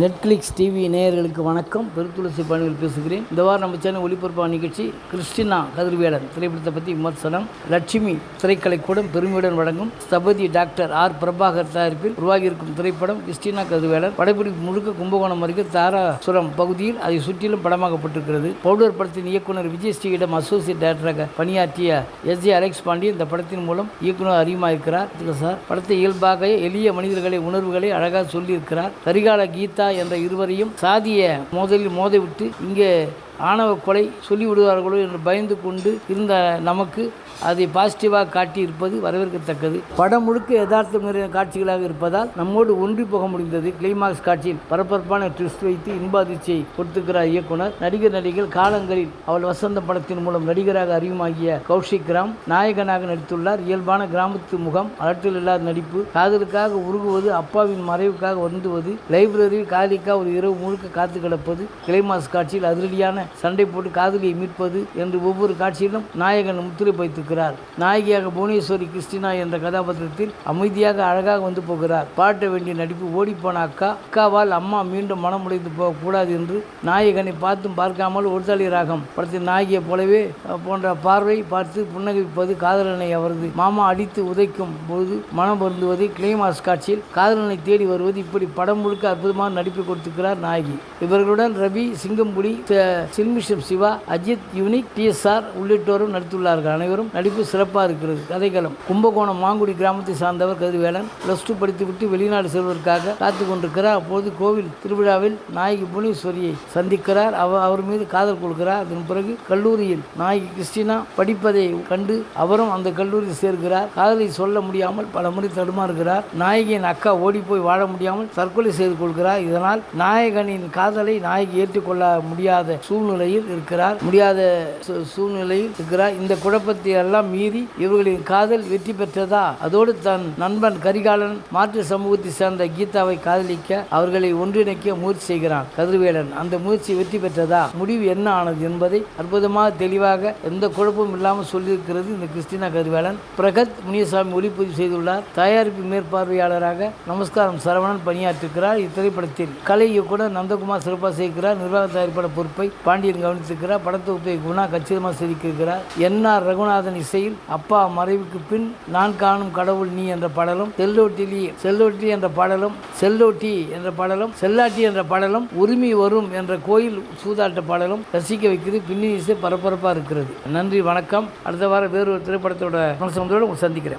Netflix TV நேயர்களுக்கு வணக்கம். பெருத்துளசி பணிகள் பேசுகிறேன். இந்த வாரம் நம்ம சேனல் ஒளிபரப்பான நிகழ்ச்சி கிறிஸ்டினா கதிர்வேடன் திரைப்படத்தை பற்றி விமர்சனம். லட்சுமி திரைக்கலைக்கூடம் பெருமையுடன் வழங்கும் ஸ்தபதி டாக்டர் ஆர் பிரபாகர் தயாரிப்பில் உருவாகியிருக்கும் திரைப்படம் கிறிஸ்டினா கதிர்வேலன் படப்பிடிப்பு முழுக்க கும்பகோணம் அருகே தாராசுரம் பகுதியில் அதை சுற்றிலும் படமாகப்பட்டிருக்கிறது பவுடர் படத்தின் இயக்குனர் விஜய் ஸ்ரீயிடம் அசோசியேட் டைரக்டராக பணியாற்றிய எஸ் ஜே அலெக்ஸ் பாண்டி இந்த படத்தின் மூலம் இயக்குனர் அறிமுகமாயிருக்கிறார். சார் படத்தை இயல்பாக எளிய மனிதர்களை உணர்வுகளை அழகாக சொல்லியிருக்கிறார். கரிகால கீதா என்ற இருவரையும் சாதிய மோதலில் மோதவிட்டு இங்கே ஆணவ கொலை சொல்லிவிடுவார்களோ என்று பயந்து கொண்டு இருந்த நமக்கு அதை பாசிட்டிவாக காட்டியிருப்பது வரவேற்கத்தக்கது. படம் முழுக்க யதார்த்தம் நிறைய காட்சிகளாக இருப்பதால் நம்மோடு ஒன்றி போக முடிந்தது. கிளைமாக்ஸ் காட்சியில் பரபரப்பான ட்விஸ்ட் வைத்து இன்ப அதிர்ச்சியை கொடுத்துக்கிறார் இயக்குனர். நடிகர் நடிகள் காலங்களில் அவள் வசந்த படத்தின் மூலம் நடிகராக அறிமுகமாகிய கௌஷிக் ராம் நாயகனாக நடித்துள்ளார். இயல்பான கிராமத்து முகம் அலட்டில் இல்லாத நடிப்பு காதலுக்காக உருகுவது அப்பாவின் மறைவுக்காக வந்துவது லைப்ரரியில் காதலிக்காக ஒரு இரவு முழுக்க காத்து கிடப்பது கிளைமாஸ் காட்சியில் அதிரடியான சண்டை போட்டு காதலியை மீட்பது என்று ஒவ்வொரு காட்சியிலும் நாயகன் முத்திரை வைத்திருக்கிறார் நாயகியாக புவனேஸ்வரி கிறிஸ்டினா என்ற கதாபாத்திரத்தில் அமைதியாக அழகாக வந்து போகிறார். பாட்ட வேண்டிய நடிப்பு ஓடிப்போன அக்கா அக்காவால் அம்மா மீண்டும் மனம் உடைந்து போகக்கூடாது என்று நாயகனை பார்த்தும் பார்க்காமல் ஒருதலை ராகம். படத்தின் நாயகியை போலவே போன்ற பார்வை பார்த்து புன்னகைப்பது காதலனை அவரது மாமா அடித்து உதைக்கும் போது மனம் பொருந்துவது கிளைமாஸ் காட்சியில் காதலனை தேடி வருவது இப்படி படம் முழுக்க அற்புதமான நடிப்பை கொடுத்திருக்கிறார் நாயகி. இவர்களுடன் ரவி சிங்கம்புலி சில்மிஷம் சிவா அஜித் யூனிக் டிஎஸ்ஆர் உள்ளிட்டோரும் நடித்துள்ளார்கள். அனைவரும் நடிப்பு சிறப்பாக இருக்கிறது. கதைக்களம். கும்பகோணம் மாங்குடி கிராமத்தை சார்ந்தவர் கதிர்வேலன் பிளஸ் டூ படித்துவிட்டு வெளிநாடு செல்வதற்காக காத்து கொண்டிருக்கிறார். அப்போது கோவில் திருவிழாவில் நாயகி புவனேஸ்வரியை சந்திக்கிறார். அவர் அவர் மீது காதல் கொள்கிறார். அதன் பிறகு கல்லூரியில் நாயகி கிறிஸ்டினா படிப்பதை கண்டு அவரும் அந்த கல்லூரியில் சேர்கிறார். காதலை சொல்ல முடியாமல் பல முறை தடுமாறுகிறார். நாயகியின் அக்கா ஓடி போய் வாழ முடியாமல் தற்கொலை செய்து கொள்கிறார். இதனால் நாயகனின் காதலை நாயகி ஏற்றுக்கொள்ள முடியாத சூழ்நிலையில் இருக்கிறார். முடியாத சூழ்நிலையில் இருக்கிறார். இந்த குழப்பத்தை எல்லாம் மீறி இவர்களின் காதல் வெற்றி பெற்றதா? அதோடு தன் நண்பன் கரிகாலன் மாற்று சமூகத்தை சேர்ந்த கீதாவை காதலிக்க அவர்களை ஒன்றிணைக்க முயற்சி செய்கிறான் கதிர்வேலன். அந்த முயற்சி வெற்றி பெற்றதா? முடிவு என்ன ஆனது என்பதை அற்புதமாக தெளிவாக எந்த குழப்பமும் இல்லாமல் சொல்லியிருக்கிறது இந்த கிறிஸ்டினா கதிர்வேலன். பிரகத் முனியசாமி ஒளிப்பதிவு செய்துள்ளார். தயாரிப்பு மேற்பார்வையாளராக நமஸ்காரம் சரவணன் பணியாற்றிருக்கிறார். இத்திரைப்படத்தில் கலை இயக்குனர் நந்தகுமார் சிறப்பாக செய்கிறார். நிர்வாக தயாரிப்பாளர் பொறுப்பை பாண்டியன் கவனித்திருக்கிறார் படத்தொகுப்பை குணா கச்சிதமாக என் என்ஆர் ரகுநாதன் இசையில் அப்பா மறைவுக்கு பின் நான் காணும் கடவுள் நீ என்ற பாடலும் செல்லோட்டிலி செல்லோட்டி என்ற பாடலும் செல்லோட்டி என்ற பாடலும் செல்லாட்டி என்ற பாடலும் உரிமை வரும் என்ற கோயில் சூதாட்ட பாடலும் ரசிக்க வைக்கிறது. பின்னணி இசை பரபரப்பாக இருக்கிறது. நன்றி வணக்கம். அடுத்த வாரம் வேறு ஒரு திரைப்படத்தோட சந்திக்கிறேன்.